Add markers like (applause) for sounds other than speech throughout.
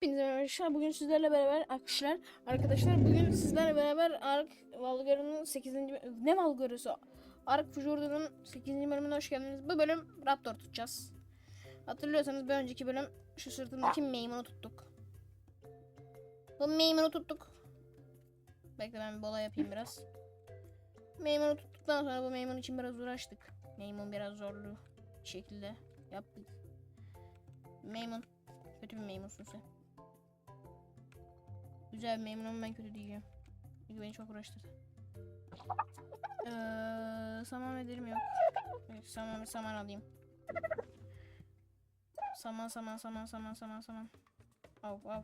Hepinize arkadaşlar. Bugün sizlerle beraber arkadaşlar arkadaşlar bugün sizlerle beraber Ark Valgor'un 8. bö- ne Valgor'usu? Ark Fjord'un 8. bölümüne hoş geldiniz. Bu bölüm Raptor tutacağız. Hatırlıyorsanız bir önceki bölüm şu sırtındaki meymunu tuttuk. Bu meymunu tuttuk. Bekle ben bir bola yapayım biraz. Meymunu tuttuktan sonra bu meymun için biraz uğraştık. Meymun biraz zorlu şekilde yaptık. Meymun Kötü bir meymunsun sen. Güzel bir memnun ama ben kötü diyeceğim. Çünkü beni çok uğraştırdı. Ee, saman ederim yok. Saman saman alayım. Saman saman saman saman saman saman. Av av.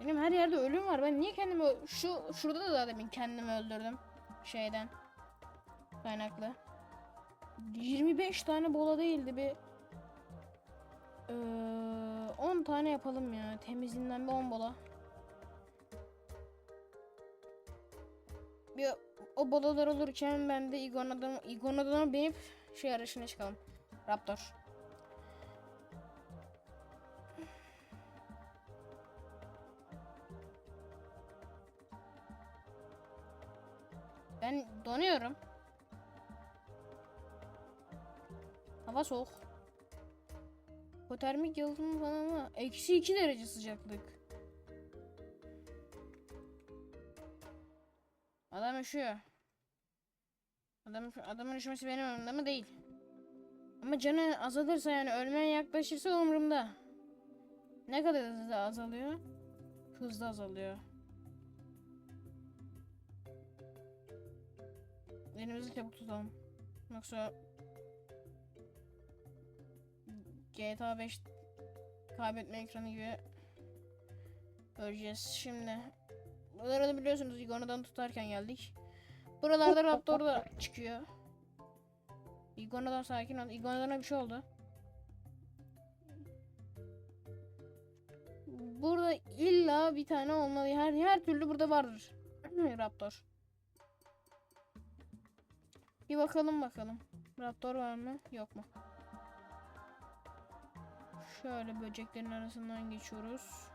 Benim her yerde ölüm var. Ben niye kendimi şu şurada da daha demin kendimi öldürdüm. Şeyden. Kaynaklı. 25 tane bola değildi bir ee, 10 tane yapalım ya. Temizinden bir 10 bola. Bir o bolalar olurken ben de Iguanodon'a Iguanodon'a binip şey arasına çıkalım. Raptor. Ben donuyorum. Hava soğuk. Hipotermik yalıtım falan ama eksi 2 derece sıcaklık. Adam üşüyor. Adam, adamın üşümesi benim umurumda mı değil. Ama canı azalırsa yani ölmeye yaklaşırsa umurumda. Ne kadar hızlı azalıyor? Hızlı azalıyor. Elimizi çabuk tutalım. Yoksa GTA 5 kaybetme ekranı gibi göreceğiz. Şimdi buraları da biliyorsunuz Iguana'dan tutarken geldik. Buralarda Raptor da çıkıyor. Iguana'dan sakin ol. Iguana'dan bir şey oldu. Burada illa bir tane olmalı. Her her türlü burada vardır. (clears throat) Raptor. Bir bakalım bakalım. Raptor var mı? Yok mu? Şöyle böceklerin arasından geçiyoruz.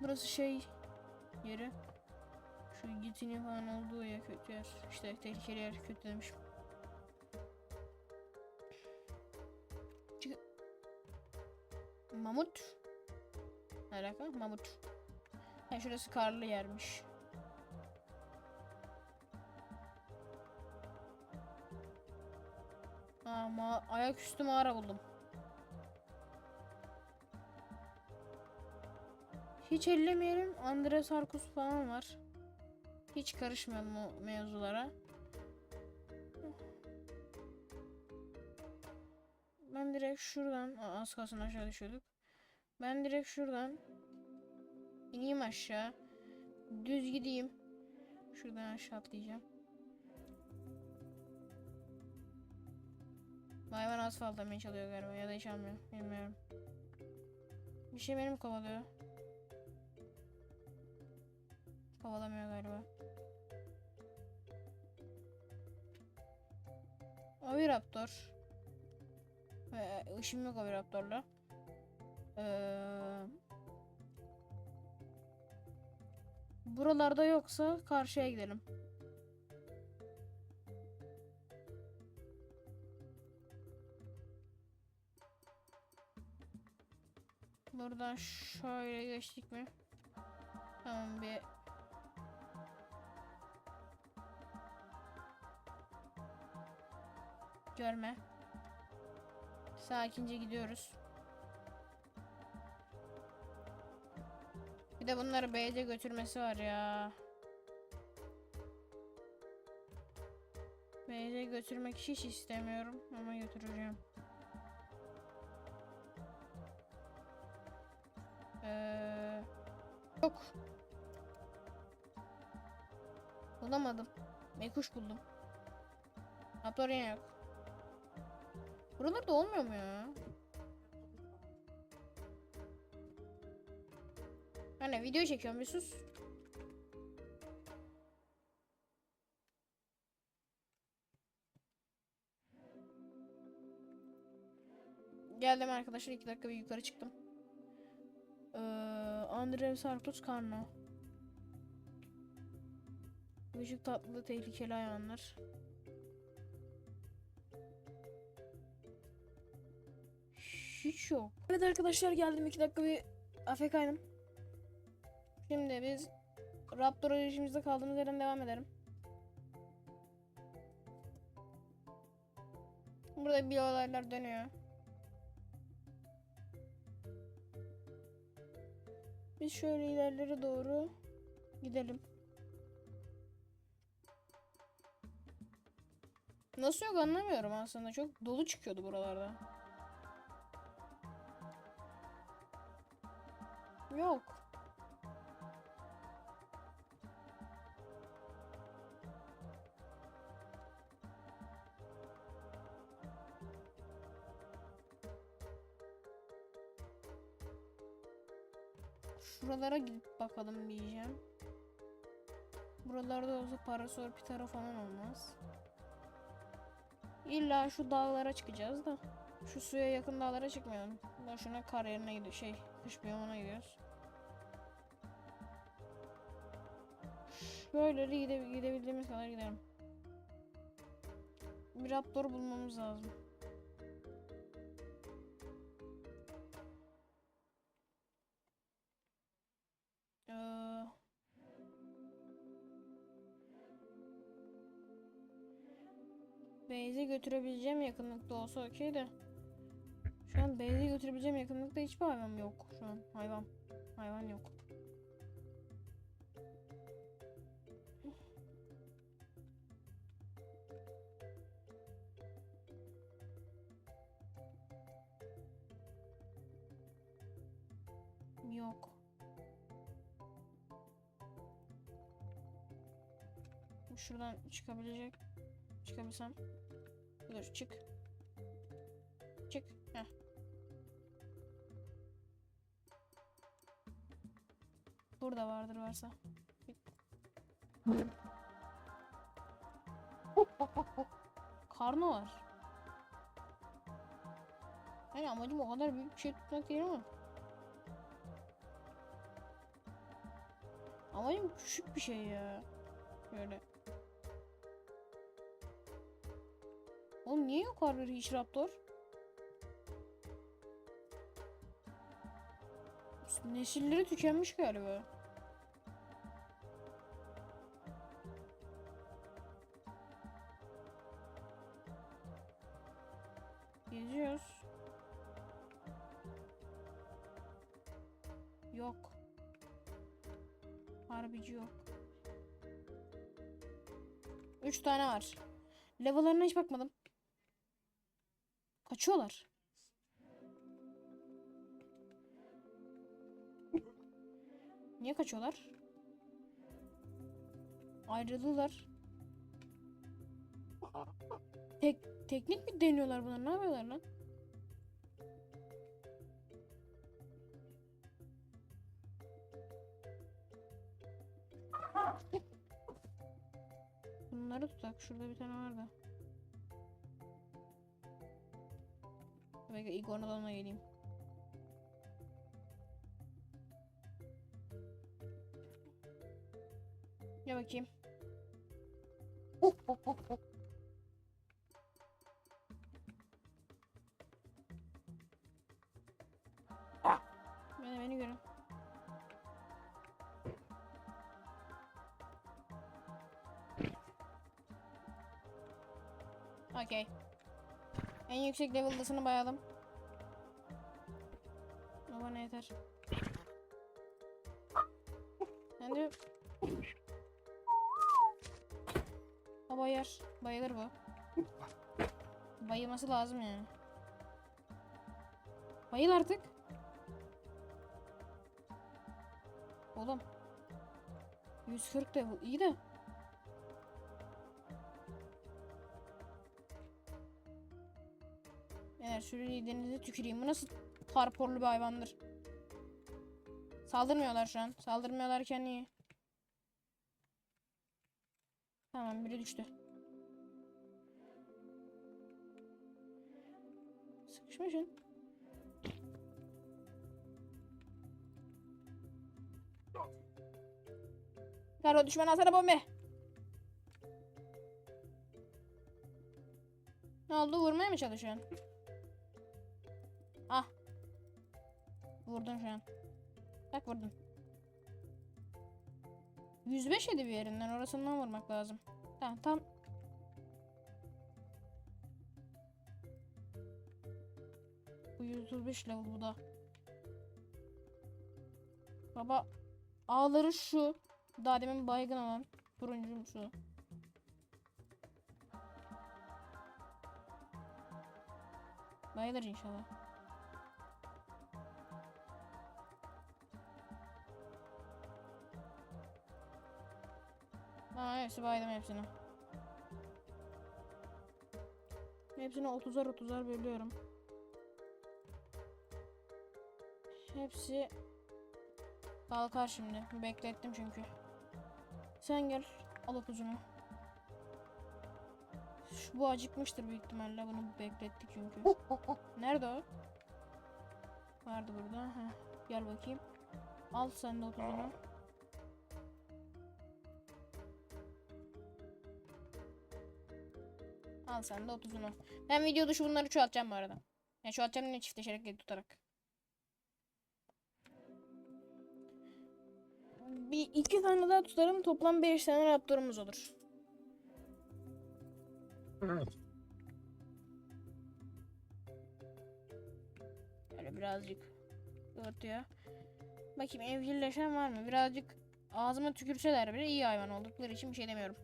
Burası şey yeri. Şu gitinin falan olduğu yer kötü yer. İşte tehlikeli yer kötü demişim. Çık. Mamut. Ne alaka? Mamut. Ha şurası karlı yermiş. Ama ayaküstü mağara buldum. Hiç ellemeyelim. Andres Arkus falan var. Hiç karışmayalım o mevzulara. Ben direkt şuradan Aa, az kalsın aşağı düşüyorduk. Ben direkt şuradan ineyim aşağı. Düz gideyim. Şuradan aşağı atlayacağım. Hayvan asfalta mı çalıyor galiba ya da hiç almıyor. Bilmiyorum. Bir şey benim kovalıyor. Kovalamıyor galiba. Oviraptor. Ee, ışım yok Oviraptor'la. Ee, buralarda yoksa karşıya gidelim. Buradan şöyle geçtik mi? Tamam bir Görme. Sakince gidiyoruz. Bir de bunları B'de götürmesi var ya. B'de götürmek hiç istemiyorum ama götüreceğim. Yok. Bulamadım. Mekuş buldum. Yine yok. Buralarda olmuyor mu ya? Hani video çekiyorum bir sus. Geldim arkadaşlar. iki dakika bir yukarı çıktım. Ee, Andrew Sarkos Karno. Vücut tatlı tehlikeli hayvanlar. Hiç yok. Evet arkadaşlar geldim. iki dakika bir AFK'ydım. Şimdi biz Raptor arayışımızda kaldığımız yerden devam edelim. Burada bir olaylar dönüyor. Biz şöyle ilerlere doğru gidelim. Nasıl yok anlamıyorum aslında. Çok dolu çıkıyordu buralarda. Yok. Şuralara gidip bakalım diyeceğim. Buralarda olsa parasol pitara falan olmaz. İlla şu dağlara çıkacağız da. Şu suya yakın dağlara çıkmayalım. Boşuna kar yerine gidiyor. Şey, kış biyomuna gidiyoruz. Şöyle gide gidebildiğimiz kadar gidelim. Bir raptor bulmamız lazım. Beyze götürebileceğim yakınlıkta olsa okey de. Şu an Beyze götürebileceğim yakınlıkta hiçbir hayvan yok şu an. Hayvan. Hayvan yok. Yok. Şuradan çıkabilecek. Çıkabilsem. Dur çık. Çık. Heh. Burada vardır varsa. Karnı var. Yani amacım o kadar büyük bir şey tutmak değil ama. Amacım küçük bir şey ya. Böyle. Oğlum niye yok harbi hiç raptor? Nesilleri tükenmiş galiba. Geziyoruz. Yok. Harbici yok. Üç tane var. Level'larına hiç bakmadım. Kaçıyorlar. Niye kaçıyorlar? Ayrıldılar. Tek teknik mi deniyorlar bunlar? Ne yapıyorlar lan? Bunları tutak. Şurada bir tane vardı. Bekle iguanodonla geleyim. Gel bakayım. Beni, beni görün. Okey. En yüksek level'dasını bayadım. Yeter. De... O bayar. Bayılır bu. Bayılması lazım yani. Bayıl artık. Oğlum. 140 level. iyi de. Eğer şurayı denize tüküreyim. Bu nasıl parporlu bir hayvandır? Saldırmıyorlar şu an. Saldırmıyorlarken iyi. Tamam biri düştü. Sıkışmışsın. Karo düşman alsana bombe. Ne oldu vurmaya mı çalışıyorsun? Ah. Vurdun şu an. Bak vurdun. 105 yedi bir yerinden orasından vurmak lazım. Tamam tam. Bu 135 level bu da. Baba ağları şu. Daha demin baygın olan turuncu şu. Bayılır inşallah. Ha hepsi baydım hepsini. Hepsini 30'ar 30'ar bölüyorum. Hepsi kalkar şimdi. Beklettim çünkü. Sen gel al okuzunu. Şu bu acıkmıştır büyük ihtimalle. Bunu beklettik çünkü. (laughs) Nerede o? Vardı burada. Heh. Gel bakayım. Al sen de okuzunu. Al sen de 30'unu. Ben video dışı bunları çoğaltacağım bu arada. Yani çoğaltacağım yine çiftleşerek tutarak. Bir iki tane daha tutarım. Toplam 5 tane raptorumuz olur. Böyle birazcık örtüyor. Bakayım evcilleşen var mı? Birazcık ağzıma tükürseler bile iyi hayvan oldukları için bir şey demiyorum.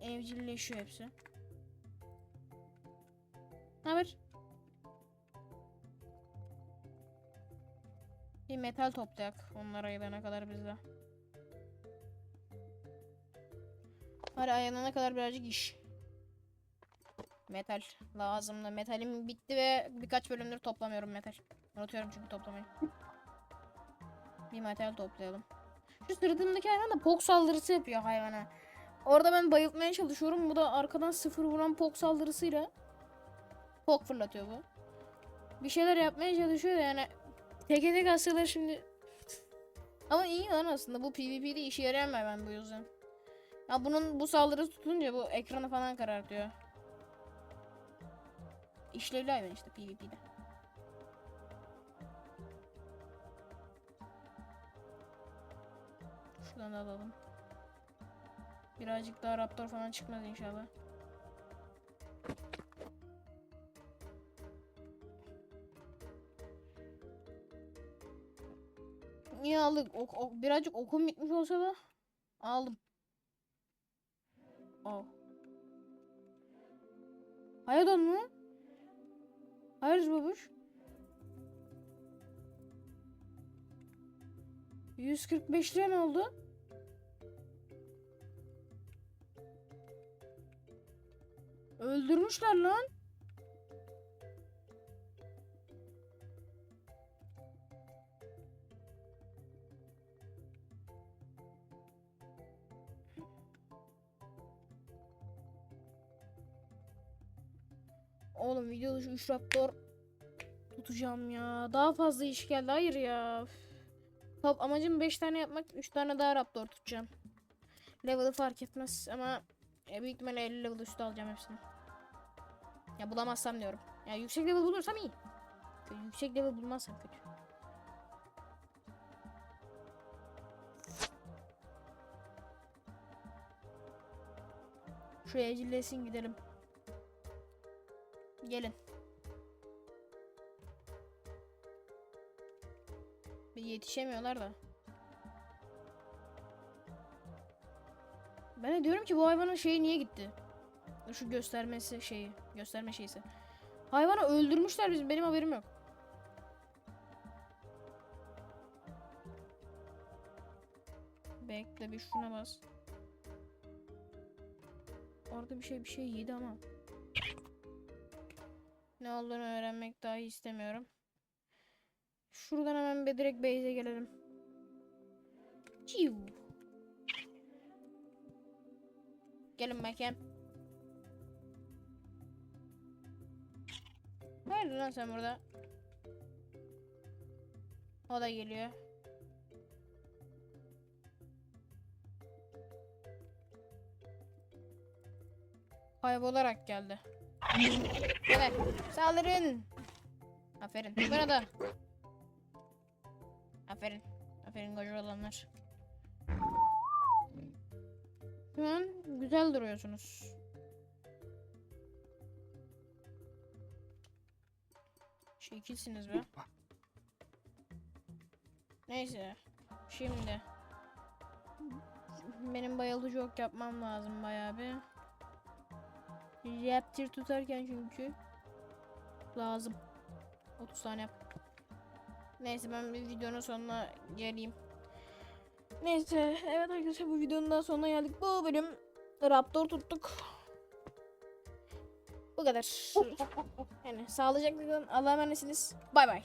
Evcilleşiyor hepsi. Ne haber? Bir metal toplayak onlar ayılana kadar bizde. Hadi ayılana kadar birazcık iş. Metal lazım da metalim bitti ve birkaç bölümdür toplamıyorum metal. Unutuyorum çünkü toplamayı. Bir metal toplayalım. Şu sırtımdaki hayvan da pok saldırısı yapıyor hayvana. Orada ben bayıltmaya çalışıyorum. Bu da arkadan sıfır vuran pok saldırısıyla pok fırlatıyor bu. Bir şeyler yapmaya çalışıyor da yani teke tek asıyorlar şimdi. Ama iyi lan aslında bu PvP'de işe bir hayvan bu yüzden. Ya bunun bu saldırısı tutunca bu ekranı falan karartıyor. İşlevli hayvan işte PvP'de. Şuradan da alalım. Birazcık daha raptor falan çıkmaz inşallah. Niye aldık? Ok, ok- birazcık okum bitmiş olsa da aldım. Oh. Hayırdır mı? Hayırdır babuş? 145 lira ne oldu? Öldürmüşler lan. Oğlum videoda şu 3 raptor tutacağım ya. Daha fazla iş geldi. Hayır ya. Top amacım 5 tane yapmak. 3 tane daha raptor tutacağım. Level'ı fark etmez ama e, büyük ihtimalle 50 level üstü alacağım hepsini. Ya bulamazsam diyorum. Ya yüksek level bulursam iyi. Yüksek level bulmazsam kötü. Şu evcillesin gidelim. Gelin. Bir yetişemiyorlar da. Ben de diyorum ki bu hayvanın şeyi niye gitti? Şu göstermesi şeyi, gösterme şeysi. Hayvanı öldürmüşler bizim benim haberim yok. Bekle bir şuna bas. Orada bir şey bir şey yedi ama. Ne olduğunu öğrenmek dahi istemiyorum. Şuradan hemen bir direkt base'e gelelim. Ciu. Gelin bakayım. yapıyorsun lan sen burada? O da geliyor. Kaybolarak geldi. Evet. Saldırın. Aferin. Bana da. Aferin. Aferin gocur adamlar. Şu an güzel duruyorsunuz. Şekilsiniz be. Neyse. Şimdi. Benim bayılıcı ok yapmam lazım bayağı bir. Raptor tutarken çünkü lazım. 30 tane yap. Neyse ben bir videonun sonuna geleyim. Neyse evet arkadaşlar bu videonun daha sonuna geldik. Bu bölüm Raptor tuttuk. Bu kadar. (laughs) Yani sağlıcakla kalın. Allah'a emanetsiniz. Bay bay.